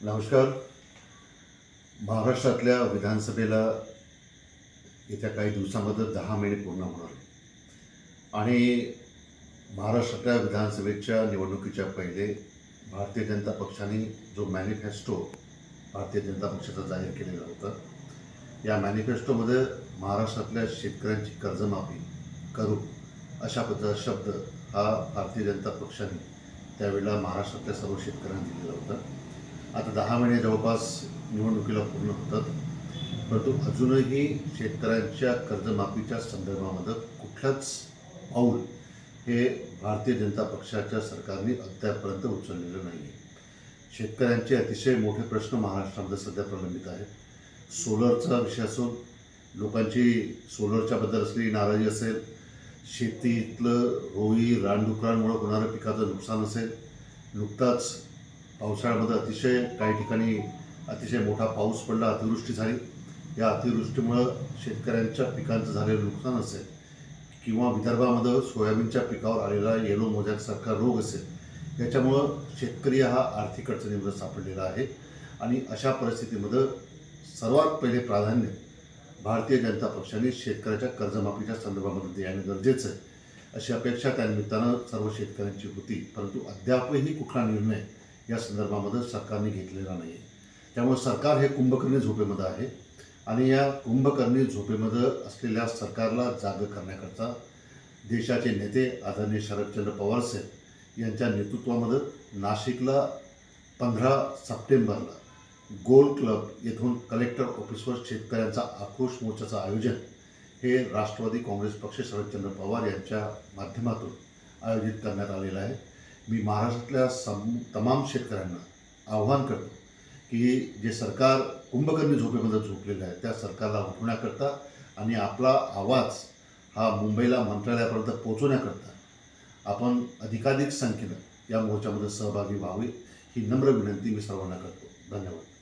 नमस्कार. महाराष्ट्रातल्या विधानसभेला येत्या काही दिवसामध्ये दहा महिने पूर्ण होणार आहे आणि महाराष्ट्रातल्या विधानसभेच्या निवडणुकीच्या पहिले भारतीय जनता पक्षाने जो मॅनिफेस्टो भारतीय जनता पक्षाचा जाहीर केलेला होता या मॅनिफेस्टोमध्ये महाराष्ट्रातल्या शेतकऱ्यांची कर्जमाफी करू अशा पद्धतीचा शब्द हा भारतीय जनता पक्षाने त्यावेळेला महाराष्ट्रातल्या सर्व शेतकऱ्यांना दिलेला होता. आता दहा महिने जवळपास निवडणुकीला पूर्ण होतात. परंतु अजूनही शेतकऱ्यांच्या कर्जमाफीच्या संदर्भामध्ये कुठलंच पाऊल हे भारतीय जनता पक्षाच्या सरकारने अद्यापर्यंत उचललेलं नाही आहे शेतकऱ्यांचे अतिशय मोठे प्रश्न महाराष्ट्रामध्ये सध्या प्रलंबित आहेत. सोलरचा विषय असून लोकांची सोलरच्या बद्दल असलेली नाराजी असेल शेतीतलं रोई रानडुकरांमुळे होणारं पिकाचं नुकसान असेल नुकताच पावसाळ्यामध्ये अतिशय काही ठिकाणी अतिशय मोठा पाऊस पडला अतिवृष्टी झाली. या अतिवृष्टीमुळं शेतकऱ्यांच्या पिकांचं झालेलं नुकसान असेल किंवा विदर्भामध्ये सोयाबीनच्या पिकावर आलेला येलो मोजॅकसारखा रोग असेल याच्यामुळं शेतकरी हा आर्थिक अडचणीमध्ये सापडलेला आहे. आणि अशा परिस्थितीमध्ये सर्वात पहिले प्राधान्य भारतीय जनता पक्षाने शेतकऱ्याच्या कर्जमाफीच्या संदर्भामध्ये देणं गरजेचं आहे. अशी अपेक्षा त्यानिमित्तानं सर्व शेतकऱ्यांची होती परंतु अद्यापही कुठला निर्णय या संदर्भामध्ये सरकारने घेतलेला नाही आहे त्यामुळे सरकार हे कुंभकर्णी झोपेमध्ये आहे आणि या कुंभकर्णी झोपेमध्ये असलेल्या सरकारला जाग करण्याकरता देशाचे नेते आदरणीय शरदचंद्र पवार साहेब यांच्या नेतृत्वामध्ये नाशिकला पंधरा सप्टेंबरला गोल क्लब येथून कलेक्टर ऑफिसवर शेतकऱ्यांचा आक्रोश मोर्चाचं आयोजन हे राष्ट्रवादी काँग्रेस पक्ष शरदचंद्र पवार यांच्या माध्यमातून आयोजित करण्यात आलेलं आहे. मी महाराष्ट्रातल्या सम तमाम शेतकऱ्यांना आव्हान करतो की जे सरकार कुंभकर्णी झोपेमध्ये झोपलेलं आहे त्या सरकारला उठवण्याकरता आणि आपला आवाज हा मुंबईला मंत्रालयापर्यंत पोहोचवण्याकरता आपण अधिकाधिक संख्येनं या मोर्चामध्ये सहभागी व्हावे ही नम्र विनंती मी सर्वांना करतो. धन्यवाद.